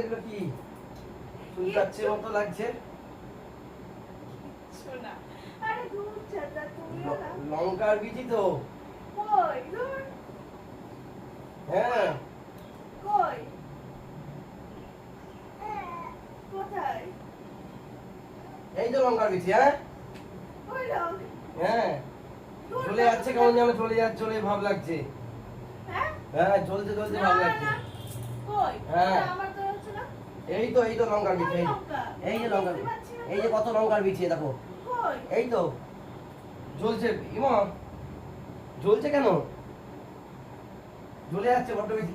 এগুলো কি? চুলকাচ্ছে মতো লাগছে। লঙ্কার বিচি তো। হ্যাঁ। কই? কোথায়? এই তো লঙ্কার বিচি হ্যাঁ? হ্যাঁ। চলে যাচ্ছে কেমন যেন চলে যাচ্ছে চলে ভাব লাগছে। হ্যাঁ? হ্যাঁ চলছে চলছে ভাব লাগছে। হ্যাঁ। আমার তো এই তো এই তো লঙ্কার এই- এই যে লঙ্কার এই যে কত লঙ্কার দেখো। এই তো। জ্বলছে ইমা। জ্বলছে কেন? জ্বলে যাচ্ছে বড্ড বেশি।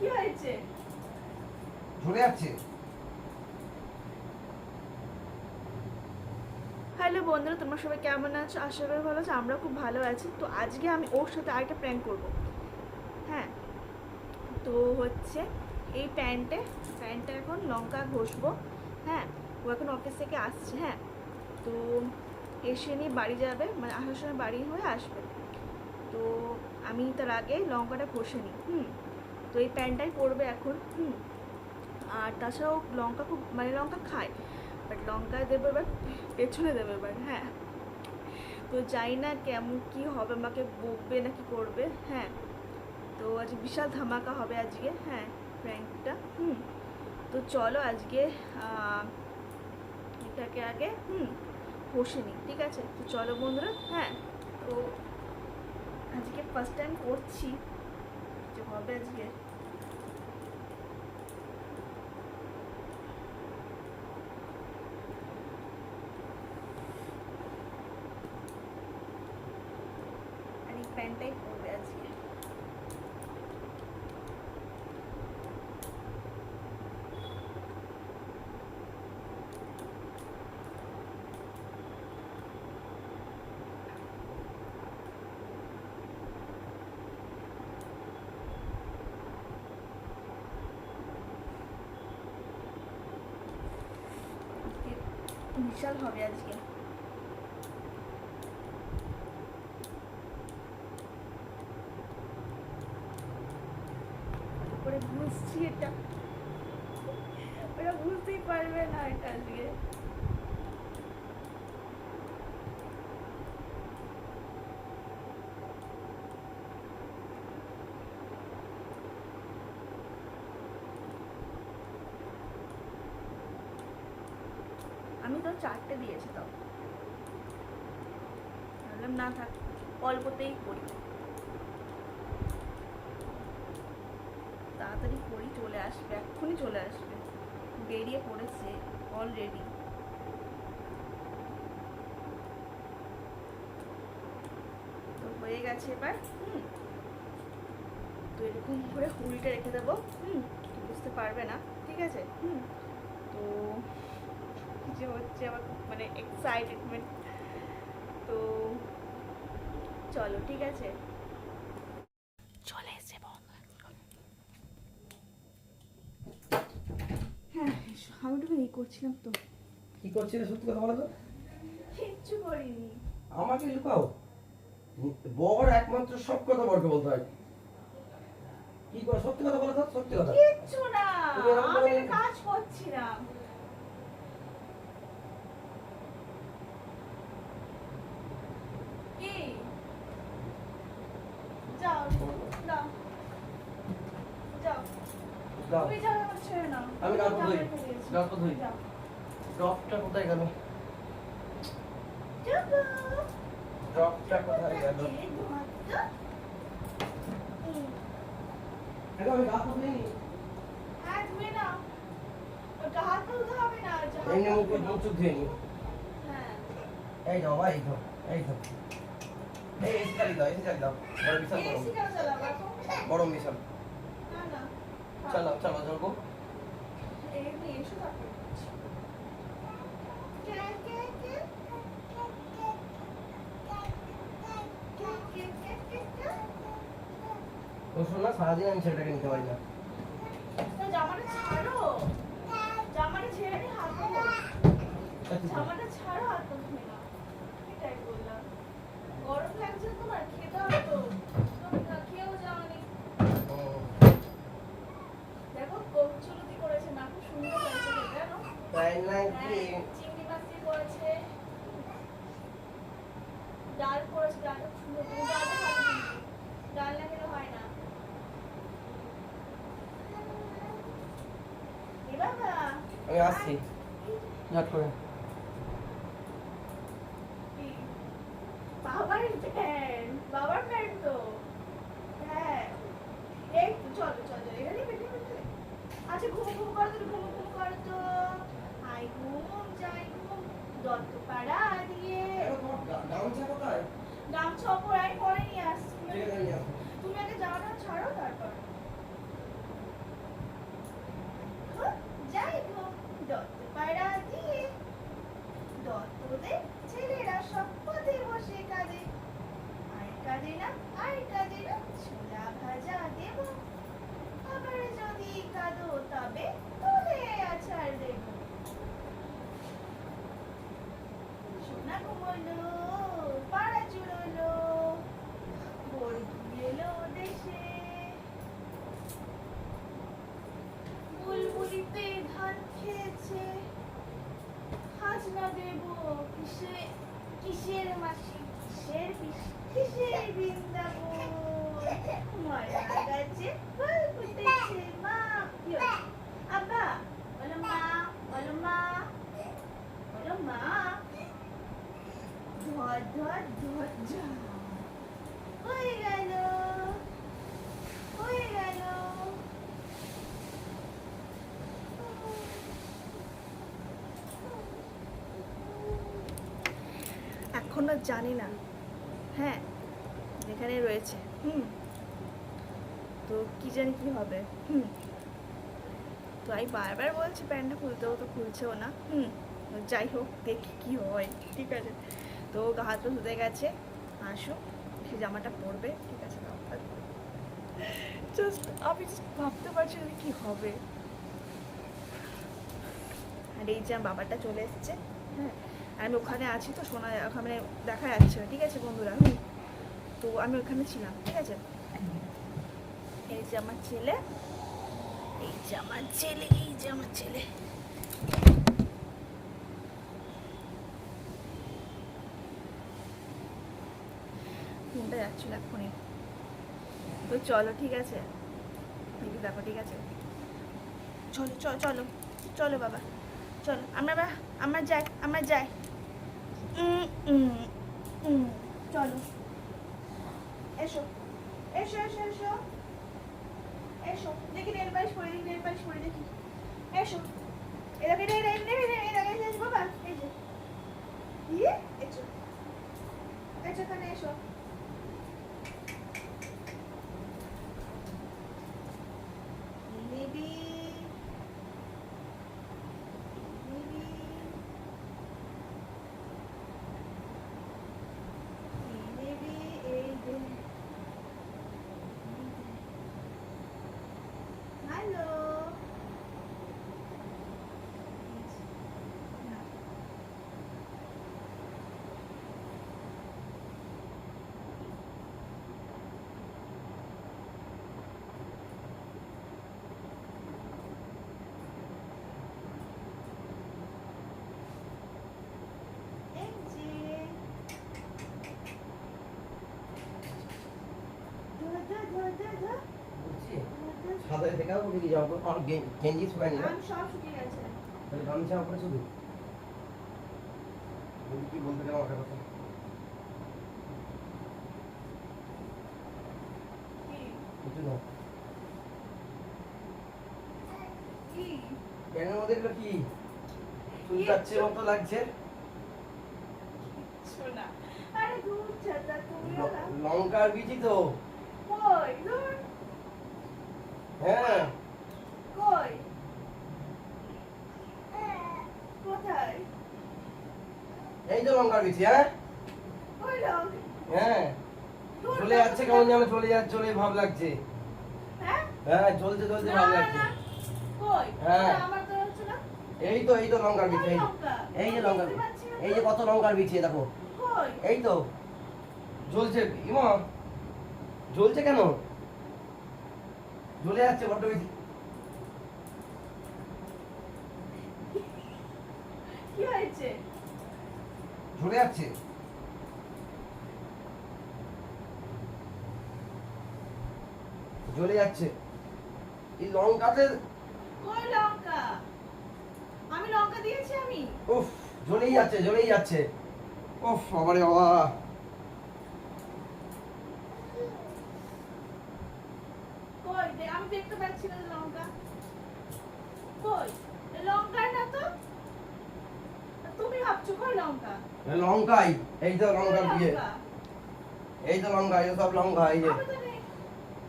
কি হয়েছে? ঝরে যাচ্ছে। হ্যালো বন্ধুরা তোমরা সবাই কেমন আছো? আশা করি ভালো আছো আমরা খুব ভালো আছি। তো আজকে আমি ওর সাথে আরেকটা প্র্যাঙ্ক করব। তো হচ্ছে এই প্যান্টে প্যান্টটা এখন লঙ্কা ঘষবো হ্যাঁ? ও এখন অফিস থেকে আসছে হ্যাঁ? তো এসে নিয়ে বাড়ি যাবে মানে আসার সময় বাড়ি হয়ে আসবে। তো আমি তার আগে লঙ্কাটা ঘষে নিই, হুম? তো এই প্যান্টটাই পরবে এখন, হুম? আর তাছাড়াও লঙ্কা খুব মানে লঙ্কা খায় বাট লঙ্কা দেবে এবার, পেছনে দেবে এবার হ্যাঁ? তো জানি না কেমন, কি হবে, আমাকে বকবে না কি করবে হ্যাঁ? তো আজ বিশাল ধামাকা হবে আজকে। হ্যাঁ প্র্যাঙ্কটা হুম। তো চলো আজকে এটাকে আগে, হুম কষে নিই, ঠিক আছে? তো চলো বন্ধুরা হ্যাঁ তো আজকে ফার্স্ট টাইম করছি। যে হবে আজকে। আর এই প্যান্টটাই পরবে আজকে আজকে বিশাল হবে আজকে করে বুঝছি এটা ওরা বুঝতেই পারবে না এটা আজকে আমি তো চারটে দিয়েছি তাও ভাবলাম, না থাক, অল্পতেই করি। তাড়াতাড়ি করি, চলে আসবে, এক্ষুনি চলে আসবে। বেরিয়ে পড়েছে অলরেডি তো হয়ে গেছে এবার, হুম। তো এরকম করে হুলটা রেখে দেবো, হুম। বুঝতে পারবে না, ঠিক আছে? হুম। তো যে হচ্ছে আমার খুব মানে এক্সাইটেডমেন্ট তো চলো ঠিক আছে? চলে এসে বন্ধ হ্যাঁ আমি একটু এই করছিলাম তো। কি করছিলে সত্যি কথা বলো তো? কিচ্ছু করিনি। আমাকে লুকাও। বর একমাত্র সব কথা বরকে বলতে হয়। কি করে? সত্যি কথা বলো তো সত্যি কথা। কিচ্ছু না। আমি কাজ করছিলাম। দাও আমি গা ধুই। রেখে দিয়েছি। গা হাত ধুই। ড্রপটা কোথায় গেল ড্রপটা কোথায় গেল এই ধোঁয়াটা। হুম। দেখো আমি গা ধুই হ্যাঁ, ধুয়ে নাও। ওটা হাত ধুতে হবে না, মুখ হ্যাঁ। এই দাও এই দাও এই দাও এই এসি চালি দাও এসি চালি দাও বড় এসি কেন চালাবো এখন? গরম বিশাল না, না। কে, কে, কে? তো শোনা সারাদিন আমি ছেলেটাকে নিতে পারি না। জামাটা ছাড়ো। জামাটা ছেড়ে হাত জামাটা ছাড়ো হাত পা ধুয়ে নাও। এটাই বললাম। গরম লাগছে তোমার খেতে হবে তো তুমি না খেয়েও যাওনি like হ্যাঁ, করেছে ডাল সুন্দর ডাল না হয় না এ আমি আসছি। ঝট করে কি? বাবার প্যান্ট বাবার প্যান্ট তো হ্যাঁ এই তো চলো চলো এখানে বেটে বেটে আচ্ছা ঘুম ঘুম করো তো ঘুম ঘুম করো তো আই ঘুম যাই ঘুম দত্তপাড়া দিয়ে গামছা কোথায় গামছা ওপর আই পরে নিয়ে আসছি ঠিক আছে নিয়ে আসো। তুমি আগে জামাটা ছাড়ো তারপর ঘুম, যাই ঘুম দত্তপাড়া দিয়ে দত্তদের ছেলেরা সব পথে বসে কাঁদে আর কাঁদে না আর কাঁদে না ছোলা ভাজা দেব আবার যদি কাঁদো তবে তোলে আচার দেব সোনা ঘুমোলো পাড়া চুড়োলো বর্গি এলো দেশে বুলবুলিতে ধান খেয়েছে খাজনা দেব কিসে কিসের মাসি কিসের পিসি কিসের বৃন্দাবন মরা গাছে ফল ফুটেছে মা কি হচ্ছে? আব্বা বলো মা বলো মা বলো মা ধর ধর ধর যা হয়ে গেল হয়ে গেল এখনও জানি না। হ্যাঁ এখানে রয়েছে। হুম। তো কি জানি কি হবে? হুম। তো আমি বারবার বলছি, প্যান্টটা খুলতেও তো খুলছেও না। হুম। যাই হোক, দেখি কি হয়, ঠিক আছে। তো গা হাত ধুতে গেছে আসুক সে জামাটা পরবে, ঠিক আছে জাস্ট আমি ভাবতে পারছি না কি হবে। আর এই যে বাবাটা চলে এসছে হ্যাঁ আমি ওখানে আছি তো শোনা ওখানে দেখা যাচ্ছে ঠিক আছে বন্ধুরা, হুম? তো আমি ওখানে ছিলাম, ঠিক আছে? এই যে আমার ছেলে, এই যে আমার ছেলে, এই যে আমার ছেলে। ফোনটা যাচ্ছিল এক্ষুনি। তো চলো, ঠিক আছে? দিদি দেখো ঠিক আছে? চলো চলো চলো বাবা, চলো, আমরা আমরা যাই আমরা যাই। চলো। এসো। এসো এসো এসো। এসো। দেখি নেল পালিশ করে দেখি নেল পালিশ করে দেখি। এসো। এরকম এটা এটা রে এটা এটা এটা এসো বাবা। এই যে। ইয়ে এসো। এসো, এখানে এসো। দেখাও বলি কি যাব আর গেঞ্জি শুকায়নি না আমি সব শুকিয়ে গেছে। তাহলে গামছা উপরে শুধু। বলি কি বলতে গেলাম একটা কথা? কি? কিছু না কি? প্যানের মধ্যে এগুলো কি? চুল যাচ্ছে মতো লাগছে। শোনা আরে দূর ছাতা তুমি লঙ্কার বিচি তো। কই? দূর হ্যাঁ। কই? কোথায়? এই তো লঙ্কার বিচি হ্যাঁ? কই হ্যাঁ। চলে যাচ্ছে কেমন যেন চলে যাচ্ছে চলে ভাব লাগছে। হ্যাঁ? হ্যাঁ চলছে চলছে ভাব লাগছে। কই? হ্যাঁ। আমার তো হচ্ছে না। এই তো এই তো লঙ্কার বিচি এই যে। লঙ্কার এই যে কত লঙ্কার বিছিয়ে দেখো। এই তো। জ্বলছে ইমা। জ্বলছে কেন? জ্বলে যাচ্ছে বড্ড বেশি কি হয়েছে? ঝরে যাচ্ছে। জ্বলে যাচ্ছে। এই লঙ্কাতে কই লঙ্কা? আমি লঙ্কা দিয়েছি আমি। উফ জ্বলেই যাচ্ছে জ্বলেই যাচ্ছে। উফ বাবারে বাবা কই দে- আমি দেখতে পাচ্ছি না লঙ্কা। কই? এ লঙ্কার না তো? তুমি ভাবছ কই লঙ্কা? লঙ্কাই। এই তো কই লঙ্কার দিয়ে এই তো লঙ্কা এই সব লঙ্কা এই যে।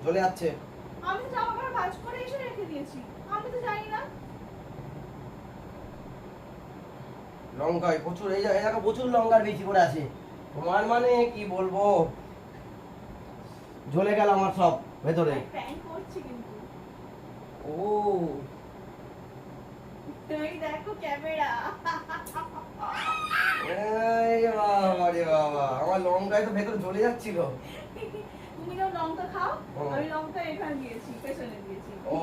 জ্বলে যাচ্ছে। আমি তো জামা কাপড় ভাঁজ করে এসে রেখে দিয়েছি। আমি তো জানি না। লঙ্কায় প্রচুর এই দেখো প্রচুর লঙ্কার বেশি করে আছে। তোমার মানে কি বলব? জ্বলে গেল আমার সব। ভেতরে। ও। তুমি দেখো ক্যামেরা। বাবা রে বাবা আমার লঙ্কায় তো ভেতরে জ্বলে যাচ্ছিল। তুমি যখন লঙ্কা খাও আমি লঙ্কা এখানে দিয়েছি পেছনে দিয়েছি। ও।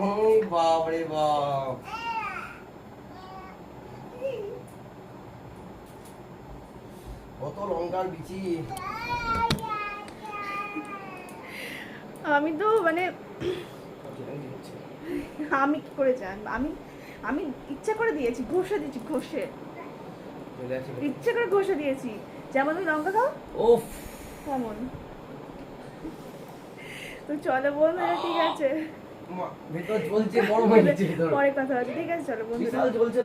ওই বাপ রে বাপ। কত লঙ্কার বিচি। আমি তো মানে আমি কি করে জানব আমি আমি ইচ্ছা করে দিয়েছি ঘষে দিয়েছি ঘষে। ইচ্ছে করে ঘষে দিয়েছি। যেমন তুমি লঙ্কা খাও? ওফ তেমন। তো চলো বন্ধুরা ঠিক আছে। ভেতর জ্বলছে হয়ে পরে কথা হচ্ছে ঠিক আছে চলো বন্ধুরা। জ্বলছে।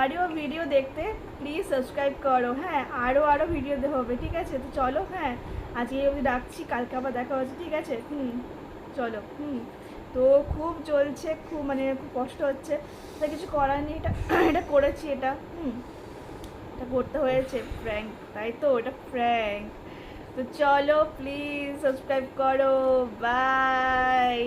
আরও ভিডিও দেখতে প্লিজ সাবস্ক্রাইব করো হ্যাঁ আরও আরও ভিডিও দেওয়া হবে, ঠিক আছে? তো চলো হ্যাঁ আজকে অবধি রাখছি, কালকে আবার দেখা হচ্ছে, ঠিক আছে? হুম, চলো, হুম, তো খুব চলছে, খুব মানে খুব কষ্ট হচ্ছে তা কিছু করার নেই, এটা এটা করেছি এটা, হুম, এটা করতে হয়েছে ফ্র্যাঙ্ক তাই তো? এটা ফ্র্যাঙ্ক তো চলো প্লিজ সাবস্ক্রাইব করো বাই